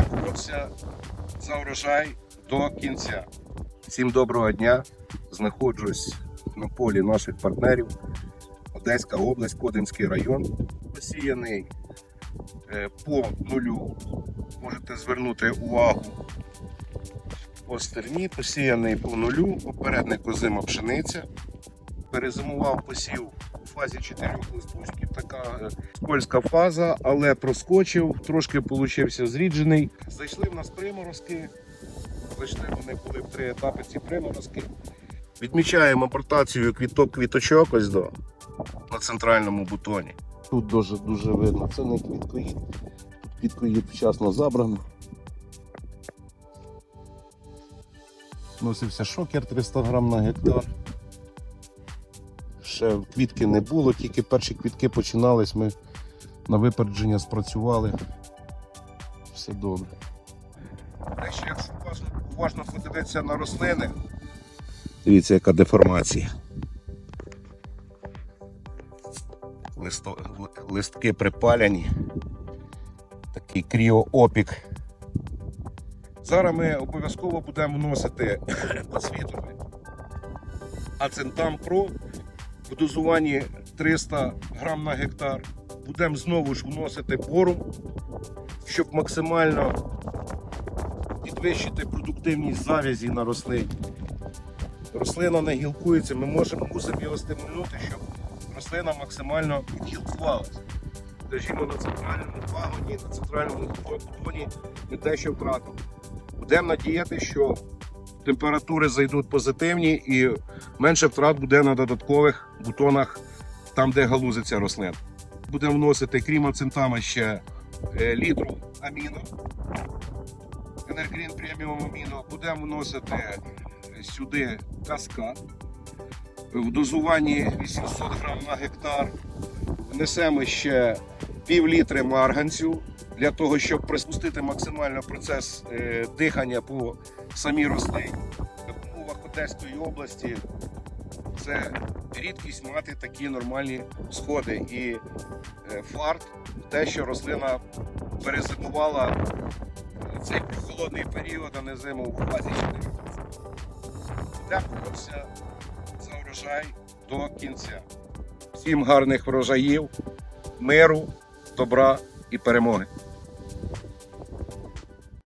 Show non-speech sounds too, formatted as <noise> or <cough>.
Боротися за урожай до кінця. Всім доброго дня. Знаходжусь на полі наших партнерів. Одеська область, Кодинський район. Посіяний е, по нулю. Можете звернути увагу по посіяний по нулю, попередник озима пшениця. Перезимував посів у фазі 4 листочків, така е, польська фаза, але проскочив, трошки получився зріджений. Зайшли в нас приморозки. Зайшли вони були в три етапи ці приморозки. Відмічаємо апортацію квіток квіточок ось до на центральному бутоні. Тут дуже дуже видно. Це не квіткоїд. Квіткоїд вчасно забрано. Носився шокер 300 грам на гектар. Ще квітки не було, тільки перші квітки починались, ми на випередження спрацювали. Все добре. Якщо якщо уважно, уважно подивитися на рослини, дивіться, яка деформація. Листо, листки припаляні. Такий кріоопік. Зараз ми обов'язково будемо вносити <coughs> підсвітувати Ацентам Про в дозуванні 300 грам на гектар. Будемо знову ж вносити борум, щоб максимально підвищити продуктивність завязі на рослині. Рослина не гілкується, ми можемо мусимо його стимулювати, щоб рослина максимально гілкувалася. Скажімо, на центральному пагоні, на центральному бутоні ми дещо втратили. Будемо надіяти, що температури зайдуть позитивні і менше втрат буде на додаткових бутонах, там, де галузиться рослина. Будемо вносити, крім ацентама, ще е, літру аміно. Енергрін преміум аміно. Будемо вносити е, сюди каскад. В дозуванні 800 грам на гектар. Внесемо ще пів літри марганцю для того, щоб приспустити максимально процес е, дихання по самій рослині. В умовах Одеської області це рідкість мати такі нормальні сходи. І е, фарт, те, що рослина перезимувала цей холодний період, а не зиму в фазі 4. Будемо за урожай до кінця. Всім гарних врожаїв, миру, добра і перемоги.